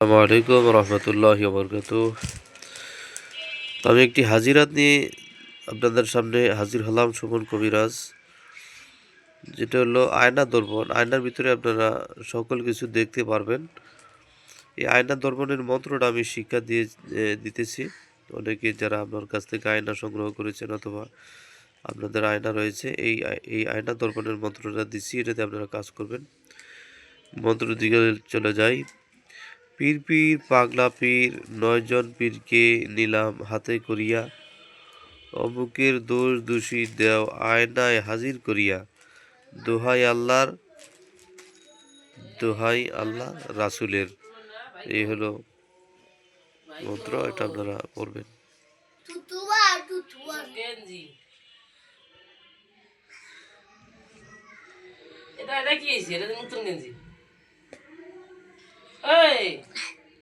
আসসালামু আলাইকুম রহমতুল্লাহ বরকাত আমি একটি হাজিরাত নিয়ে আপনাদের সামনে হাজির হলাম সুমন কবিরাজ, যেটা হলো আয়না দর্পণ। আয়নার ভিতরে আপনারা সকল কিছু দেখতে পারবেন। এই আয়না দর্পণের মন্ত্রটা আমি শিক্ষা দিয়ে দিতেছি। অনেকে যারা আপনার কাছ থেকে আয়না সংগ্রহ করেছেন অথবা আপনাদের আয়না রয়েছে, এই এই আয়না দর্পণের মন্ত্রটা দিচ্ছি এটাতে আপনারা কাজ করবেন। মন্ত্র দিকে চলে যাই। পীর পীর পাগলা পীর নয়জন পীরকে নিলাম হাতে করিয়া অমুকের দোষ দোষী দেও আয়নায় হাজির করিয়া। দোহাই আল্লাহর দোহাই আল্লাহ রাসুলের। এই হলো মন্ত্র এটা আপনারা পড়বেন। এটা এটা কি এটা নতুন গেঞ্জি। এই